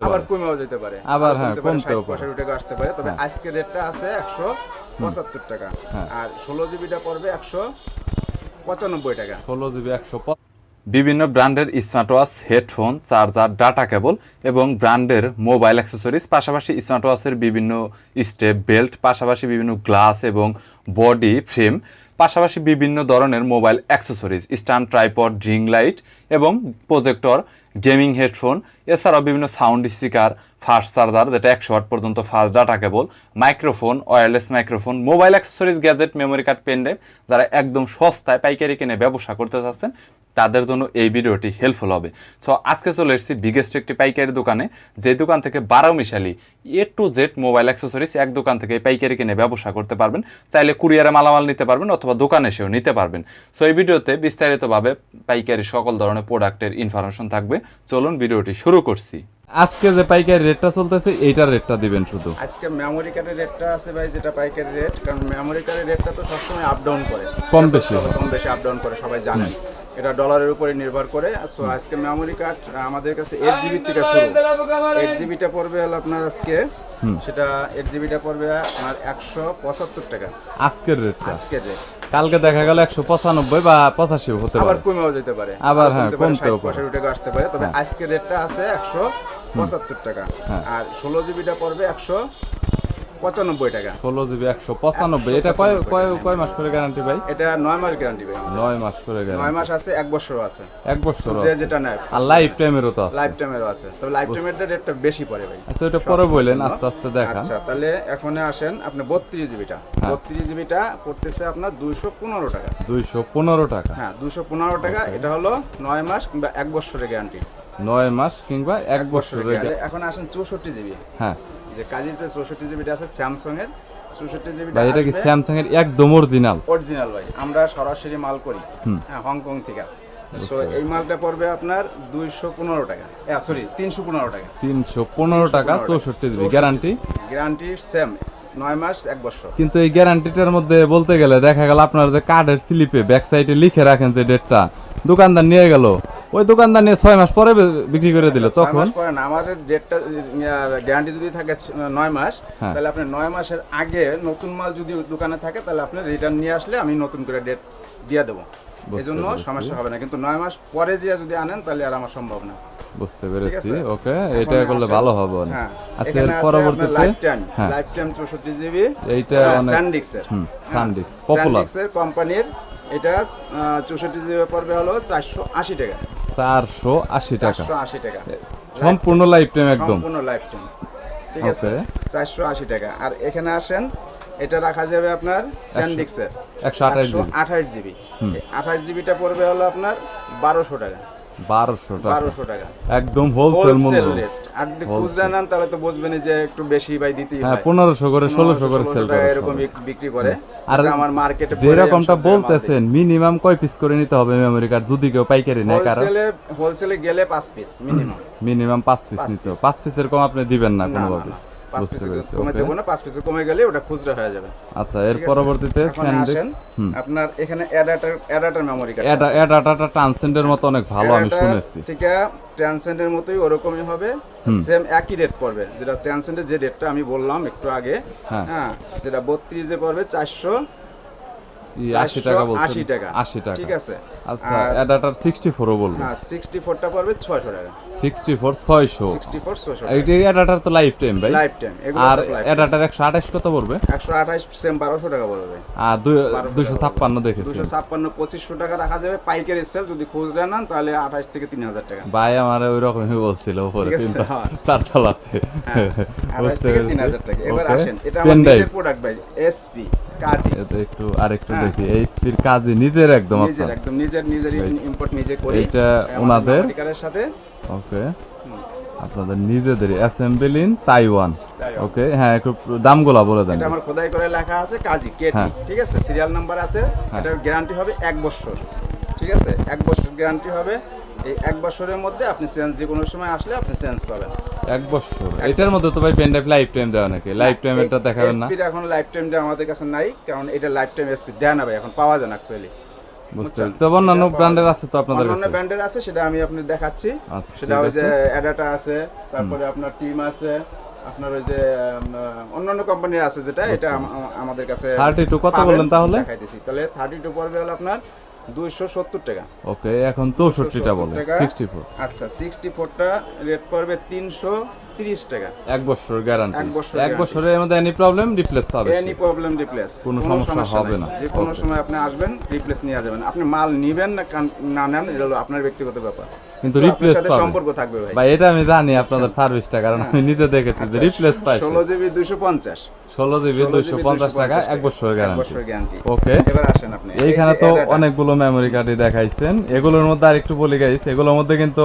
আবার কমেও যেতে পারে আবার হ্যাঁ, কমতে পারে, কমতেও পারে। টাকা আসতে পারে তবে হ্যাঁ। আজকের রেটটা আছে একশো পঁচাত্তর টাকা হ্যাঁ। আর ষোলো জিবিটা পড়বে একশো পঁচানব্বই টাকা ষোলো জিবি একশো বিভিন্ন ব্র্যান্ডের smart watch headphone charger data cable এবং ব্র্যান্ডের মোবাইল অ্যাক্সেসরিজ পাশাপাশি স্মার্ট ওয়াচের বিভিন্ন স্টেপ বেল্ট পাশাপাশি বিভিন্ন গ্লাস এবং বডি ফ্রেম পাশাপাশি বিভিন্ন ধরনের মোবাইল অ্যাক্সেসরিজ স্ট্যান্ড ট্রাইপড ড্রিং লাইট এবং প্রজেক্টর, গেমিং হেডফোন, এছাড়াও বিভিন্ন সাউন্ড স্পিকার, ফাস্ট চার্জার, যেটা একশো ওয়াট পর্যন্ত fast data cable, microphone, wireless microphone, mobile accessories, gadget, memory card, pen drive, যারা একদম সস্তায় পাইকারি কিনে ব্যবসা করতে চাচ্ছেন, তাদের জন্য এই ভিডিওটি হেল্পফুল হবে। সো আজকে চলে এসেছি বিগেস্ট একটি পাইকারি দোকানে, যে দোকান থেকে বারো মিশালি A to Z mobile accessories এক দোকান থেকে পাইকারি কিনে ব্যবসা করতে পারবেন। চাইলে কুরিয়ারে মালামাল নিতে পারবেন অথবা দোকানে এসেও নিতে পারবেন। সো এই ভিডিওতে বিস্তারিতভাবে পাইকারি সকল ধরনের প্রোডাক্টের ইনফরমেশন থাকবে। চলুন ভিডিওটি শুরু করছি। আজকে যে পাইকারি রেটটা চলতেছে এইটার রেটটা দিবেন শুধু। আজকে মেমোরি কার্ডের রেটটা আছে ভাই যেটা পাইকারি রেট কারণ মেমোরি কার্ডের রেটটা তো সবসময় আপ ডাউন করে। কম বেশি কম বেশি আপ ডাউন করে সবাই জানেন এটা ডলারের উপরে নির্ভর করে। তো আজকে মেমোরি কার্ড আমাদের কাছে এইট জিবি থেকে শুরু। এইট জিবিটা পড়বে আপনার আজকে। সেটা এইট জিবিটা পড়বে আপনার একশো পঁচাত্তর টাকা। আজকের রেটটা আজকে রেট কালকে দেখা গেল একশো পঁচানব্বই বা পঁচাশি হতে আবার পারে কমেও যেতে পারে। আবার হ্যাঁ, কমতেও 60 পারে। টাকা আসতে পারে। তবে হ্যাঁ। আজকের রেটটা আছে একশো পঁচাত্তর টাকা। হ্যাঁ। আর ষোলো জিবিটা পড়বে একশো পঁচানব্বই টাকা। ষোলো জিবি একশো পঁচানব্বই। এটা কয় কয় কয় মাস করে গ্যারান্টি ভাই? এটা নয় মাস গ্যারান্টি ভাই। নয় মাস করে নয় গ্যারান্টি মাস আছে এক বছরও আছে। এক বছর যে যেটা নেয়। আর লাইফ টাইমেরও তো আছে। লাইফ টাইমেরও আছে। তবে লাইফ টাইমের রেটটা বেশি পড়ে ভাই। আচ্ছা ওটা পরে বললেন আস্তে আস্তে দেখান। আচ্ছা তাহলে এখন আসেন আপনি বত্রিশ জিবিটা। হ্যাঁ। বত্রিশ জিবিটা পড়তেছে আপনার দুইশো পনেরো টাকা। দুইশো পনেরো টাকা। হ্যাঁ দুশো পনেরো টাকা। এটা হলো নয় মাস কিংবা এক বছরের গ্যারান্টি নয় মাস কিংবা এক বছরের। এখন আসেন চৌষট্টি জিবি। হ্যাঁ। যে কাজের যে চৌষট্টি জিবিটা আছে স্যামসাং এর চৌষট্টি জিবিটা ভাই এটা কি স্যামসাং এর একদম অরিজিনাল অরিজিনাল ভাই। আমরা সরাসরি মাল করি হ্যাঁ হংকং থেকে। এই মালটা পড়বে আপনার দুইশো পনেরো টাকা। সরি তিনশো পনেরো টাকা। তিনশো পনেরো টাকা চৌষট্টি জিবি গ্যারান্টি গ্যারান্টি সেম নয় মাস এক বছর। কিন্তু এই গ্যারান্টিটার মধ্যে বলতে গেলে দেখা গেল আপনার যে কার্ডের স্লিপে ব্যাক সাইডে লিখে রাখেন যে ডেটটা দোকানদার নিয়ে গেল ওই দোকানদার নিয়ে ছয় মাস পরে বিক্রি করে দিল তখন মাস পরে না আমাদের ডেটটা গ্যারান্টি যদি থাকে নয় মাস হ্যাঁ। তাহলে আপনি নয় মাসের আগে নতুন মাল যদি দোকানে থাকে তাহলে আপনি রিটার্ন নিয়ে আসলে আমি নতুন করে ডেট দিয়ে দেবো। এই জন্য সমস্যা হবে না কিন্তু নয় মাস পরে যে যদি আনেন তাহলে আর আমার সম্ভব না। বুঝতে পেরেছি ওকে এটা করলে ভালো হবে অনেক হ্যাঁ আচ্ছা এর পরবর্তীতে? লাইফ টাইম হ্যাঁ। লাইফ টাইম চৌষট্টি জিবি এইটা অনেক হুম সানডিক্স পপুলার কোম্পানির এটা চৌষট্টি জিবি পড়বে হলো চারশো আশি টাকা। চারশো আশি টাকা। আশি টাকা। সম্পূর্ণ লাইফ টাইম একদম। সম্পূর্ণ লাইফ টাইম ঠিক আছে. চারশো আশি টাকা। আর এখানে আসেন এটা রাখা যাবে আপনার স্যান্ডিক্সের একশো আঠাশ একশো আঠাশ জিবি আঠাশ জিবিটা পড়বে হলো আপনার বারোশো টাকা। বারোশো বারোশো টাকা। একদম হোলসেল মূল্য। আর যদি খুচরা নেন তাহলে তো বুঝবেন যে একটু বেশি ভাই দিতেই হ্যাঁ পনেরোশো করে ষোলোশো করে সেল করে এরকম বিক্রি করে। আর আমার মার্কেটে যেরকমটা বলতেছেন মিনিমাম কয় পিস করে নিতে হবে মেমোরি কার্ড যদি কেউ পাইকারি নেয় কারণ হোলসেলে হোলসেলে গেলে পাঁচ পিস মিনিমাম মিনিমাম পাঁচ পিস নিতে পাঁচ পিসের কম আপনি দিবেন না কোনোভাবে। পাঁচ বুঝতে কমে দেবো না পাঁচ পিসে কমে গেলে ওটা খুচরা হয়ে যাবে। আচ্ছা এর পরবর্তীতে এখন স্যান্ডিক্স আসেন। আপনার এখানে অ্যাডাটার অ্যাডাটার মেমোরি কার্ড এটা এটাটা ট্রান্সেন্ডের মতো অনেক ভালো আমি শুনেছি। থেকে ট্রান্সেন্ডের মতোই ওরকমই হবে। সেম একই রেট পড়বে। যেটা ট্রান্সেন্ডের যে রেটটা আমি বললাম একটু আগে হ্যাঁ। হ্যাঁ যেটা বত্রিশে পড়বে চারশো টাকা বলছেন। টাকা। টাকা। ঠিক আছে। আচ্ছা বলব। হ্যাঁ পড়বে টাকা। এইটা তো লাইফ টাইম ভাই। লাইফ টাইম আর কত পড়বে? সেম টাকা পড়বে। আর দেখেছি। টাকা রাখা যাবে। পাইকারি সেল যদি খুচরা নেন তাহলে আঠাশ থেকে তিন হাজার টাকা। ভাই আমার ওই রকমই বলছিল উপরে হ্যাঁ। চারতলাতে বুঝতে পেরেছি তিন হাজার টাকা। এবার আসেন এটা drive। প্রোডাক্ট ভাই। এসপি কাজী। এটা একটু আরেকটু হ্যাঁ। দেখি এই স্পির কাজে নিজের একদম নিজের একদম নিজের নিজের ইম্পোর্ট নিজে করি আমাদের ওনাদের? সাথে। ওকে। আপনাদের নিজেদের অ্যাসেম্বল ইন তাইওয়ান। ওকে হ্যাঁ একটু দামগুলা বলে দেন। এটা আমার খোদাই করে লেখা আছে কাজী কেটি হ্যাঁ। ঠিক আছে? সিরিয়াল নাম্বার আছে এটার গ্যারান্টি হবে এক বছর ঠিক আছে? এক বছর গ্যারান্টি হবে। এই এক বছরের মধ্যে আপনি চেঞ্জ যে কোনো সময় আসলে আপনি চেঞ্জ পাবেন। এক বছর। এটার মধ্যে তো ভাই পেন ড্রাইভ লাইফ টাইম দেওয়া নাকি? লাইফ টাইম এটা দেখাবেন না? এসপির এখন লাইফ টাইমটা আমাদের কাছে নাই কারণ এটা লাইফ টাইম এসপি দেয় না ভাই এখন পাওয়া যায় না অ্যাকচুয়ালি বুঝতে পেরেছি। অন্যান্য ব্র্যান্ডের আছে তো আপনাদের অন্যান্য কাছে? ব্র্যান্ডের আছে সেটা আমি আপনি দেখাচ্ছি। আচ্ছা, সেটা ওই যে অ্যাডাটা আছে তারপরে আপনার টিম আছে আপনার ওই যে অন্যান্য কোম্পানির আছে যেটা এটা আম- আম- আমাদের কাছে 32 কত বললেন তাহলে? দেখাইতেছি। তাহলে থার্টি টু পড়বে হলো আপনার দুইশো সত্তর টাকা ওকে এখন চৌষট্টিটা বলে 270 টাকা। সিক্সটি ফোর আচ্ছা সিক্সটি ফোরটা রেট পড়বে তিনশো তিরিশ টাকা। এক বছর গ্যারান্টি এক বছর এক বছরের মধ্যে এনি প্রবলেম রিপ্লেস পাবে এনি প্রবলেম রিপ্লেস কোনো সমস্যা হবে না। যে কোনো সময় আপনি আসবেন রিপ্লেস নিয়ে যাবেন। আপনি মাল নিবেন না না নেন এটা হলো আপনার ব্যক্তিগত ব্যাপার। কিন্তু রিপ্লেস পাবে। সম্পর্ক থাকবে ভাই। ভাই এটা আমি জানি আপনাদের সার্ভিসটা কারণ আমি নিজে দেখেছি যে রিপ্লেস পাইছে। ষোলো জিবি দুইশো পঞ্চাশ। ষোলো জিবি দুইশো পঞ্চাশ টাকা এক বছরের গ্যারান্টি ওকে এবার আসেন আপনি। এই এইখানে তো অনেকগুলো মেমোরি কার্ডই দেখাইছেন। এগুলোর মধ্যে আরেকটু বলি গাইস এগুলোর মধ্যে কিন্তু।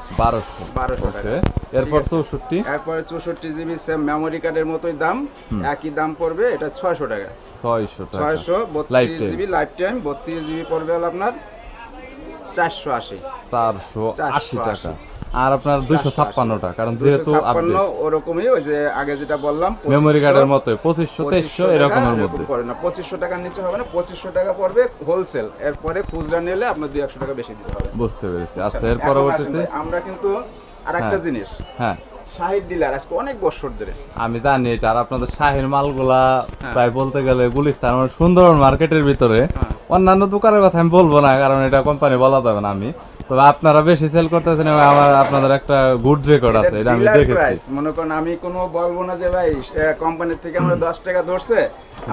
বারোশো। বারোশো টাকা। এরপর চৌষট্টি? এরপরে চৌষট্টি জিবি সেম মেমোরি কার্ডের মতোই দাম। একই দাম পড়বে এটা ছয়শো টাকা। ছয়শো ছয়শো বত্রিশ। জিবি লাইফ টাইম বত্রিশ জিবি পড়বে আপনার চারশো আশি চারশো আশি। টাকা। আর আপনার দুইশো ছাপ্পান্নটা কারণ যেহেতু ওরকমই ওই যে আগে যেটা বললাম মেমোরি কার্ডের মতোই পঁচিশশো তেইশশো এরকমের মধ্যে। পড়ে না পঁচিশশো টাকার নিচে হবে না পঁচিশশো টাকা পড়বে হোলসেল এরপরে খুচরা নিলে আপনার দুই একশো টাকা বেশি দিতে হবে। বুঝতে পেরেছি। আচ্ছা এর পরবর্তীতে? আমরা কিন্তু আর একটা হ্যাঁ। জিনিস। হ্যাঁ। শাহিদ ডিলার আজকে অনেক বছর ধরে। আমি জানি এটা আর আপনাদের শাহের মালগুলা হ্যাঁ। প্রায় বলতে গেলে গুলিস্তান মানে সুন্দরবন মার্কেটের ভিতরে। হ্যাঁ। অন্যান্য দোকানের কথা আমি বলব না কারণ এটা কোম্পানি বলা যাবে না আমি। তবে আপনারা বেশি সেল করতেছেন এবং আমার আপনাদের একটা গুড রেকর্ড আছে এটা আমি দেখেছি। মনে করেন আমি কোনো বলব না যে ভাই কোম্পানির থেকে আমরা দশ টাকা ধরছে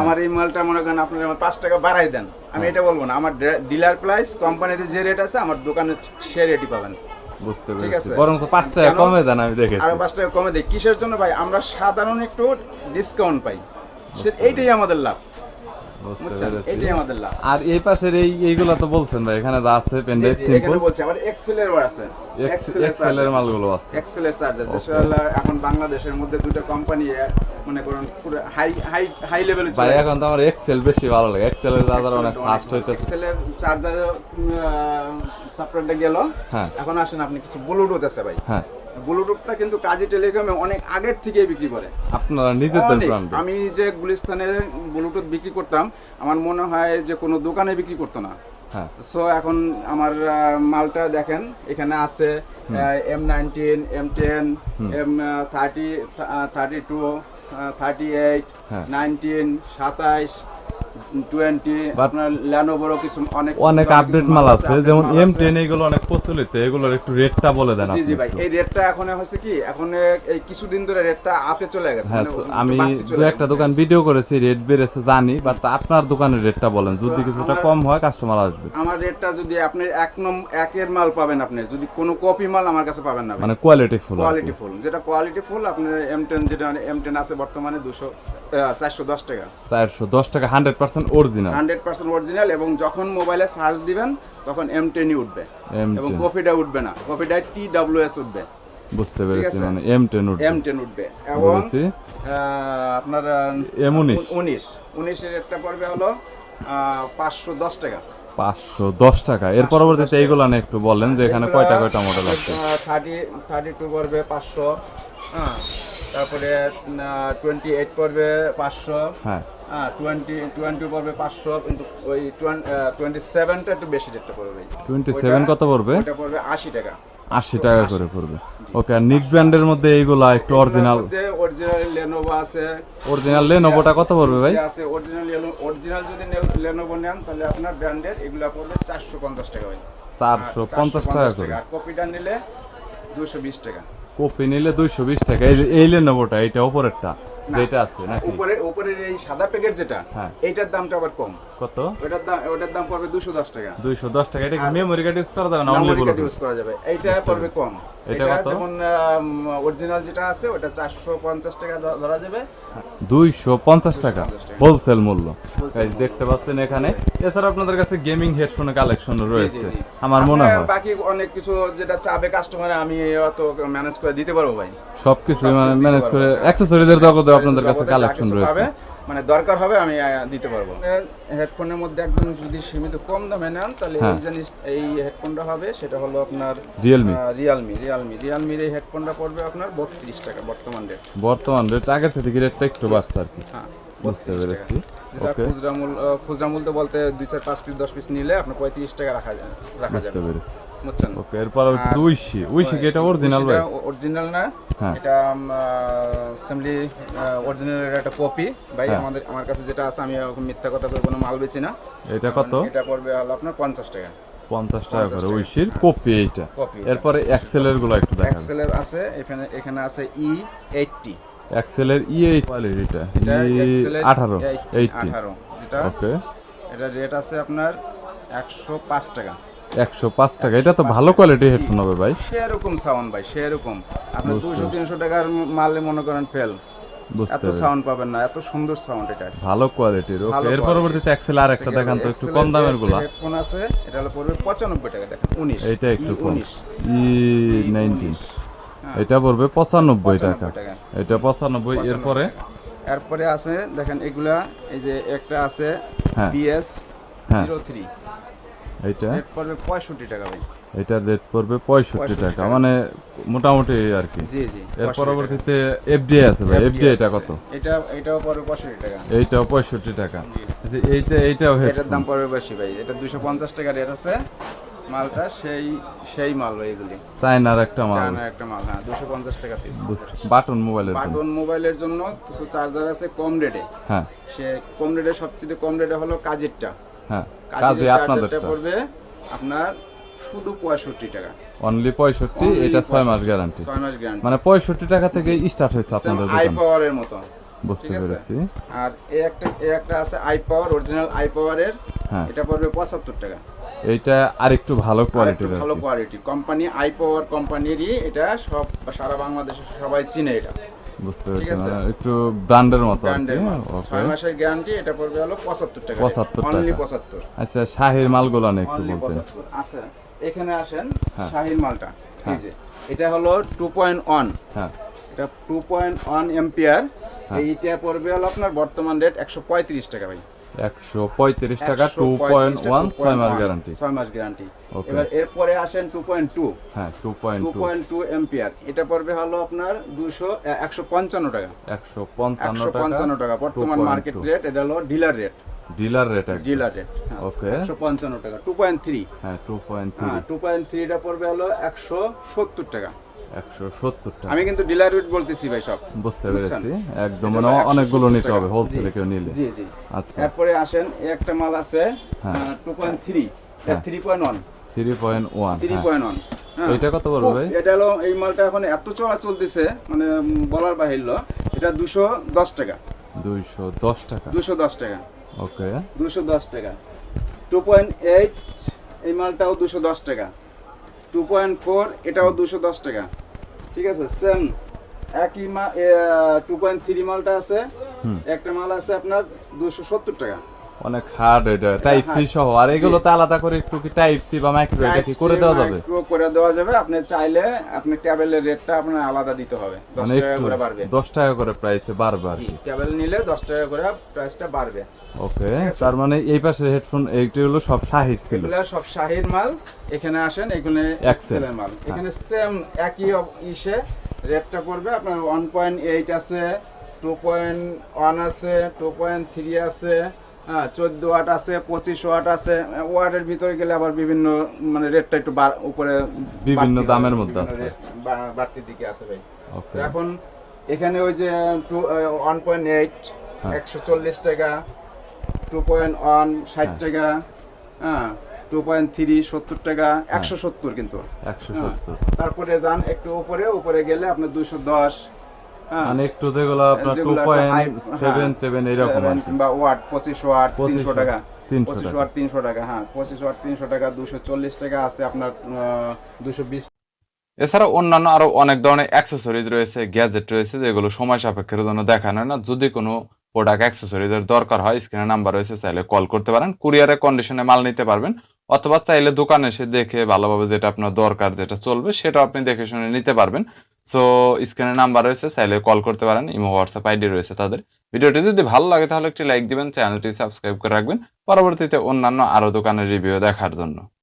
আমার এই মালটা মনে করেন আপনার আমার পাঁচ টাকা বাড়াই দেন। আমি এটা বলব না আমার ডিলার প্রাইস কোম্পানিতে যে রেট আছে আমার দোকানে সে রেটই পাবেন। বুঝতে পেরেছি। বরং পাঁচ টাকা কেন? কমে দেন আমি দেখেছি। আরও পাঁচ টাকা কমে দেয়। কিসের জন্য ভাই? আমরা সাধারণ একটু ডিসকাউন্ট পাই। এইটাই আমাদের লাভ। আর এই পাশের এই এইগুলা তো বলছেন ভাই এখানে যা আছে পেন ড্রাইভ সিম্পল এখানে বলছি আবার আছে। মালগুলো আছে। চার্জার যেটা এখন বাংলাদেশের মধ্যে দুটো কোম্পানি মনে করুন পুরো হাই হাই হাই লেভেলে ভাই এখন তো আমার এক্সেল বেশি ভালো লাগে। এক্সেলের চার্জার অনেক ফাস্ট হইতেছে। এক্সেলের চার্জারের সাপ্লাইটা গেল। হ্যাঁ। এখন আসেন আপনি কিছু ব্লুটুথ আছে ভাই। হ্যাঁ। ব্লুটুথটা কিন্তু কাজী টেলিকমে অনেক আগের থেকেই বিক্রি করে। আপনারা নিজেদের ব্র্যান্ড আমি যে গুলিস্তানে ব্লুটুথ বিক্রি করতাম আমার মনে হয় যে কোনো দোকানে বিক্রি করতো না। হ্যাঁ। সো এখন আমার মালটা দেখেন এখানে আছে M nineteen M ten M thirty thirty two thirty eight হ্যাঁ। নাইনটিন সাতাইশ আপনার ল্যানোভোরও কিছু অনেক অনেক আপডেট মাল আছে যেমন এম টেন অনেক প্রচলিত এগুলোর একটু রেটটা বলে দেন জি জি ভাই এই রেটটা এখন হয়েছে কি এখন এই কিছুদিন ধরে রেটটা আপে চলে গেছে হ্যাঁ মানে আমি দু একটা দোকান ভিডিও করেছি রেট বেড়েছে জানি বাট আপনার দোকানের রেটটা বলেন যদি কিছুটা কম হয় কাস্টমার আসবে। আমার রেটটা যদি আপনি এক নম একের মাল পাবেন আপনি যদি কোনো কপি মাল আমার কাছে পাবেন না মানে কোয়ালিটি ফুল কোয়ালিটি ফুল যেটা কোয়ালিটি ফুল আপনার এম টেন যেটা এম টেন আছে বর্তমানে দুশো চারশো দশ টাকা। চারশো দশ টাকা hundred percent original hundred percent original এবং যখন মোবাইলে সার্চ দিবেন তখন এম টেনই উঠবে। এম এবং কপিটা উঠবে না। কপিটা টি ডাব্লিউ এস উঠবে। বুঝতে পেরেছি মানে এম টেন এম টেন উঠবে। এবং আপনার এম উনিশ। উনিশ। উনিশের রেটটা পড়বে হলো পাঁচশো দশ টাকা। পাঁচশো দশ টাকা। এর পরবর্তীতে এইগুলো না একটু বলেন যে এখানে কয়টা কয়টা মডেল আছে। থার্টি থার্টি টু পড়বে পাঁচশো। হ্যাঁ। তারপরে টোয়েন্টি এইট পড়বে পাঁচশো। হ্যাঁ। হ্যাঁ টোয়েন্টি টোয়েন্টি পড়বে পাঁচশো কিন্তু ওই টোয়েন্টি সেভেনটা একটু বেশি রেটটা পড়বে টোয়েন্টি সেভেন কত পড়বে? ওটা পড়বে আশি টাকা। আশি টাকা করে পড়বে। ওকে আর নিক ব্র্যান্ডের মধ্যে এইগুলা একটু অরিজিনাল অরিজিনাল লেনোভো আছে। অরিজিনাল লেনোভোটা কত পড়বে ভাই? আছে অরিজিনাল অরিজিনাল যদি লেনোভো নেন তাহলে আপনার ব্র্যান্ডের এগুলা পড়বে চারশো পঞ্চাশ টাকা ভাই। চারশো পঞ্চাশ টাকা করে। আর কপিটা নিলে দুশো বিশ টাকা। কপি নিলে দুইশো বিশ টাকা। এই লেনোভোটা ওপরের ওপরেরটা যেটা আছে নাকি? উপরে উপরের এই সাদা প্যাকেট যেটা হ্যাঁ। এইটার দামটা আবার কম। কত? ওটার দাম ওটার দাম পড়বে দুশো দশ টাকা। দুইশো দশ টাকা এটা মেমোরি কার্ড ইউজ করা যাবে না অনলি ইউজ করা যাবে। এইটা পড়বে কম। এটা? যেমন অরিজিনাল যেটা আছে ওটা চারশো পঞ্চাশ টাকা ধরা যাবে। দুইশো পঞ্চাশ টাকা 250 টাকা। হোলসেল মূল্য। Wholesale দেখতে পাচ্ছেন এখানে। এছাড়া আপনাদের কাছে গেমিং হেডফোনের কালেকশন রয়েছে। আমার মনে হয়। বাকি অনেক কিছু যেটা চাবে কাস্টমারে আমি অত ম্যানেজ করে দিতে পারব ভাই। সবকিছু মানে ম্যানেজ করে। অ্যাক্সেসরিজের আপনাদের কাছে কালেকশন রয়েছে। মানে দরকার হবে আমি দিতে পারব। হেডফোনের মধ্যে একদম যদি সীমিত কম দামে নেন তাহলে হ্যাঁ। এই জিনিস এই হেডফোনটা হবে সেটা হলো আপনার রিয়েলমি রিয়ালমি রিয়ালমি রিয়ালমির এই হেডফোনটা পড়বে আপনার বত্রিশ টাকা বর্তমান রেট বর্তমান রেট আগের থেকে রেটটা একটু বাড়ছে আর কি। হ্যাঁ বুঝতে 32 পেরেছি। যেটা খুচরা মূল্য আহ, খুচরা মূল্য বলতে দুই চার পাঁচ পিস দশ পিস নিলে আপনার পঁয়ত্রিশ টাকা রাখা যায় রাখা যাবে। বুঝছেন? ওকে এরপর উইশি উইশি কি এটা অরিজিনাল ভাই? অরিজিনাল না হ্যাঁ। এটা অ্যাসেম্বলি অরিজিনালের একটা কপি ভাই হ্যাঁ। আমাদের আমার কাছে যেটা আছে আমি মিথ্যা কথা বলে কোনো মাল বেচি না। এটা কত? এটা পড়বে হলো আপনার পঞ্চাশ টাকা। পঞ্চাশ টাকা করে। উইশির কপি এইটা। এরপরে এক্সেলেরগুলো একটু এক্সেলের আছে এখানে এখানে আছে ই এইটটি এক্সেলের ই এইট কোয়ালিটিটা এটা আঠারো আঠারো যেটা ওকে এটা রেট আছে আপনার একশো পাঁচ টাকা। একশো পাঁচ টাকা। এটা তো ভালো কোয়ালিটির হেডফোন হবে ভাই। সেরকম সাউন্ড ভাই সেরকম আপনি দুশো তিনশো টাকার মালে মনে করেন ফেল এত সাউন্ড পাবেন না এত সুন্দর সাউন্ড এটা। ভালো কোয়ালিটির ওকে এর পরবর্তীতে এক্সেল আর একটা দেখান তো একটু কম দামেরগুলা। হেডফোন আছে এটা হলো পড়বে পঁচানব্বই টাকা দেখেন উনিশ। এইটা একটু কম। ই নাইনটিন এটা পড়বে পঁচানব্বই টাকা। এটা পঁচানব্বই এরপরে? এরপরে আছে দেখেন এগুলা এই যে একটা আছে হ্যাঁ। বিএস হ্যাঁ। Zero three. এইটা? পড়বে পঁয়ষট্টি টাকা ভাই। এটার রেট পড়বে পঁয়ষট্টি টাকা টাকা। মানে মোটামুটি আর কি। জি জি এর 65 পরবর্তীতে এফডিআই আছে ভাই। এফডিআই এটা কত? এটা এটাও পড়বে পঁয়ষট্টি টাকা। এইটাও পঁয়ষট্টি টাকা। এইটা এইটাও এটার দাম পড়বে বেশি ভাই। এটা দুশো পঞ্চাশ টাকা রেট আছে। মালটা সেই সেই মাল ভাই এগুলি। চায়নার একটা মাল। চায়নার একটা মাল হ্যাঁ দুশো পঞ্চাশ টাকা পিস বাটন মোবাইলের বাটন মোবাইলের জন্য কিছু চার্জার আছে কম রেটে হ্যাঁ। সে কম রেটে সবচেয়ে কম রেটে হলো কাজেরটা। হ্যাঁ কাজে আপনাদেরটা। পড়বে আপনার শুধু পঁয়ষট্টি টাকা। অনলি পঁয়ষট্টি এটা ছয় মাস 65 গ্যারান্টি ছয় মাস গ্যারান্টি মানে পঁয়ষট্টি টাকা থেকে স্টার্ট হয়েছে আপনাদের আই পাওয়ারের মতো। বুঝতে পেরেছি। আর এই একটা এই একটা আছে আই পাওয়ার অরিজিনাল আই পাওয়ারের হ্যাঁ। এটা পড়বে পঁচাত্তর টাকা। এইটা আরেকটু ভালো আর একটু কোয়ালিটির আর ভালো। কোয়ালিটি কোম্পানি আই পাওয়ার কোম্পানিরই এটা সব সারা বাংলাদেশে সবাই চিনে এটা। বুঝতে পেরেছি মানে একটু ব্র্যান্ডের মতো ছয় মাসের গ্যারান্টি এটা পড়বে হলো পঁচাত্তর টাকা। 75 অনলি। পঁচাত্তর। আচ্ছা শাহির মালগুলো না একটু পঁচাত্তর। আচ্ছা এখানে আসেন হ্যাঁ। শাহির মালটা। এই হ্যাঁ। যে এটা হলো টু পয়েন্ট ওয়ান হ্যাঁ। এটা টু পয়েন্ট ওয়ান এম্পিয়ার। এইটা পড়বে হলো আপনার বর্তমান রেট একশো পঁয়ত্রিশ টাকা ভাই। একশো পঁয়ত্রিশ টাকা 135 টু পয়েন্ট ওয়ান 2.1 ছয় মাস গ্যারান্টি ছয় মাস গ্যারান্টি. এবার এরপরে আসেন টু পয়েন্ট টু হ্যাঁ two point two point two ampere এটা পড়বে হলো আপনার দুশো একশো পঞ্চান্ন টাকা। একশো পঞ্চান্ন পঞ্চান্ন টাকা। বর্তমান মার্কেট রেট এটা হলো dealer rate dealer rate dealer rate Okay. একশো পঞ্চান্ন টাকা টু পয়েন্ট থ্রি হ্যাঁ টু পয়েন্ট থ্রি হ্যাঁ টু পয়েন্ট থ্রিটা পড়বে হলো একশো সত্তর টাকা। একশো সত্তর টাকা আমি কিন্তু ডিলার রেট বলতেছি ভাই সব। বুঝতে পেরেছি। একদম মানে অনেকগুলো নিতে হবে হোলসেলে কেউ নিলে। জি জি। আচ্ছা। এরপরে আসেন একটা মাল আছে। Two point three. Three point one three point one three point one এটা কত পড়বে ভাই? এটা হলো এই মালটা এখন এত চড়া চলতেছে মানে বলার বাহিল্য এটা দুশো দশ টাকা। দুইশো দশ টাকা। দুশো দশ টাকা। ওকে। দুশো দশ টাকা। টু পয়েন্ট এইট এই মালটাও দুশো দশ টাকা। টু পয়েন্ট ফোর এটাও দুশো দশ টাকা। ঠিক আছে সেম একই মা টু পয়েন্ট থ্রি মালটা আছে একটা মাল আছে আপনার দুশো সত্তর টাকা। অনেক হার্ড এটা টাইপ সি সহ। আর এগুলোতে আলাদা করে একটু কি টাইপ সি বা মাইক্রো এটা কি করে দেওয়া যাবে? Micro করে দেওয়া যাবে। আপনি চাইলে আপনি ক্যাবেলের রেটটা আপনার আলাদা দিতে হবে। দশ মানে টাকা করে বাড়বে। দশ টাকা করে প্রাইসে বাড়বে আর ক্যাবেল নিলে দশ টাকা করে প্রাইসটা বাড়বে। ওকে তার মানে এই পাশে হেডফোন এইটি হলো সব শাহির ছিল। এগুলা সব শাহির মাল। এখানে আসেন এখানে। এক্সেলের মাল। এখানে সেম একই ইসে রেটটা পড়বে। আপনার ওয়ান পয়েন্ট এইট আছে টু পয়েন্ট ওয়ান আছে টু পয়েন্ট থ্রি আছে হ্যাঁ চোদ্দ ওয়াট আছে পঁচিশ ওয়াট আছে ওয়াটের ভিতরে গেলে আবার বিভিন্ন মানে রেটটা একটু উপরে বিভিন্ন দামের মধ্যে আছে। বাড়তির দিকে আছে ভাই এখন এখানে ওই যে টু ওয়ান পয়েন্ট এইট হ্যাঁ। একশো চল্লিশ টাকা টু পয়েন্ট ওয়ান ষাট হ্যাঁ। টাকা হ্যাঁ টু পয়েন্ট থ্রি সত্তর টাকা একশো সত্তর কিন্তু একশো হ্যাঁ। সত্তর তারপরে যান একটু উপরে উপরে গেলে আপনার দুশো দশ হ্যাঁ মানে একটু যেগুলো আপনার টু যেগুলো একটু পয়েন্ট high- সেভেন হ্যাঁ, কি। কিংবা ওয়াট পঁচিশ ওয়াট 25 তিনশো টাকা। 300 পঁচিশ টাকা। ওয়াট তিনশো টাকা হ্যাঁ পঁচিশ ওয়াট তিনশো টাকা দুশো চল্লিশ টাকা আছে আপনার দুশো বিশ। এছাড়া অন্যান্য আরও অনেক ধরনের অ্যাক্সেসরিজ রয়েছে গ্যাজেট রয়েছে যেগুলো সময় সাপেক্ষের জন্য দেখানো হয় না। যদি কোনো প্রোডাক্ট অ্যাক্সেসরিজের দরকার হয় স্ক্রিনে নাম্বার রয়েছে চাইলে কল করতে পারেন। কুরিয়ারের কন্ডিশনে মাল নিতে পারবেন। অথবা চাইলে দোকানে এসে দেখে ভালোভাবে যেটা আপনার দরকার যেটা চলবে, সেটা আপনি দেখে শুনে নিতে পারবেন। সো স্ক্রিনে নাম্বার রয়েছে, চাইলে কল করতে পারেন, ইমো হোয়াটসঅ্যাপ আইডি রয়েছে তাদের। ভিডিওটি যদি ভালো লাগে তাহলে একটি লাইক দিবেন চ্যানেলটি সাবস্ক্রাইব করে রাখবেন। পরবর্তীতে অন্যান্য আরও দোকানের রিভিউ দেখার জন্য।